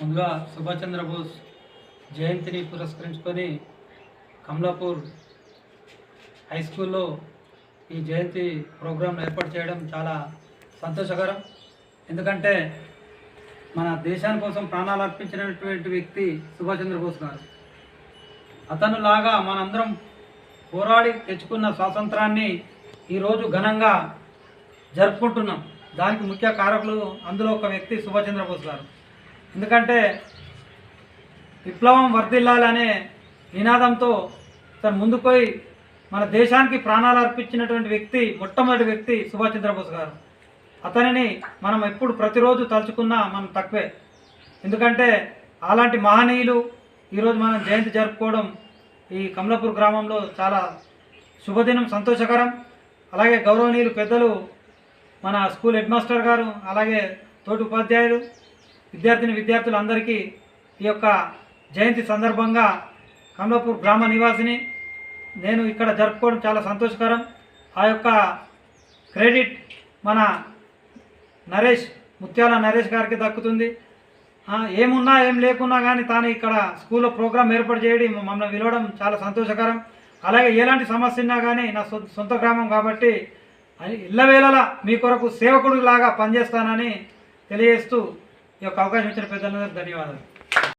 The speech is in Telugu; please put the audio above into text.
ముందుగా సుభాష్ చంద్రబోస్ జయంతిని పురస్కరించుకొని కమలాపూర్ హై స్కూల్లో ఈ జయంతి ప్రోగ్రాంను ఏర్పాటు చేయడం చాలా సంతోషకరం. ఎందుకంటే మన దేశాని కోసం ప్రాణాలు అర్పించినటువంటి వ్యక్తి సుభాష్ చంద్రబోస్ గారు. అతను లాగా మనందరం పోరాడి తెచ్చుకున్న స్వాతంత్రాన్ని ఈరోజు ఘనంగా జరుపుకుంటున్నాం. దానికి ముఖ్య కారకులు అందులో ఒక వ్యక్తి సుభాష్ చంద్రబోస్ గారు. ఎందుకంటే విప్లవం వర్ధిల్లాలనే నినాదంతో తను ముందుపోయి మన దేశానికి ప్రాణాలు అర్పించినటువంటి వ్యక్తి మొట్టమొదటి వ్యక్తి సుభాష్ చంద్రబోస్ గారు. అతనిని మనం ఎప్పుడు ప్రతిరోజు తలుచుకున్నా మనం తక్కువే. ఎందుకంటే అలాంటి మహనీయులు ఈరోజు మనం జయంతి జరుపుకోవడం ఈ కమలాపూర్ గ్రామంలో చాలా శుభదినం సంతోషకరం. అలాగే గౌరవనీయులు పెద్దలు మన స్కూల్ హెడ్ మాస్టర్ గారు అలాగే తోటి ఉపాధ్యాయులు విద్యార్థిని విద్యార్థులందరికీ ఈ యొక్క జయంతి సందర్భంగా కమలాపూర్ గ్రామ నివాసిని నేను ఇక్కడ జరుపుకోవడం చాలా సంతోషకరం. ఆ యొక్క క్రెడిట్ మన నరేష్ ముత్యాల నరేష్ గారికి దక్కుతుంది. ఏమున్నా ఏం లేకున్నా కానీ తాను ఇక్కడ స్కూల్లో ప్రోగ్రాం ఏర్పాటు చేయడం మమ్మల్ని విలవడం చాలా సంతోషకరం. అలాగే ఎలాంటి సమస్య ఉన్నా కానీ నా సొంత గ్రామం కాబట్టి ఇళ్ళవేళలా మీ కొరకు సేవకుడిలాగా పనిచేస్తానని తెలియజేస్తూ ఈ యొక్క అవకాశం ఇచ్చిన పెద్దలందరికీ ధన్యవాదాలు.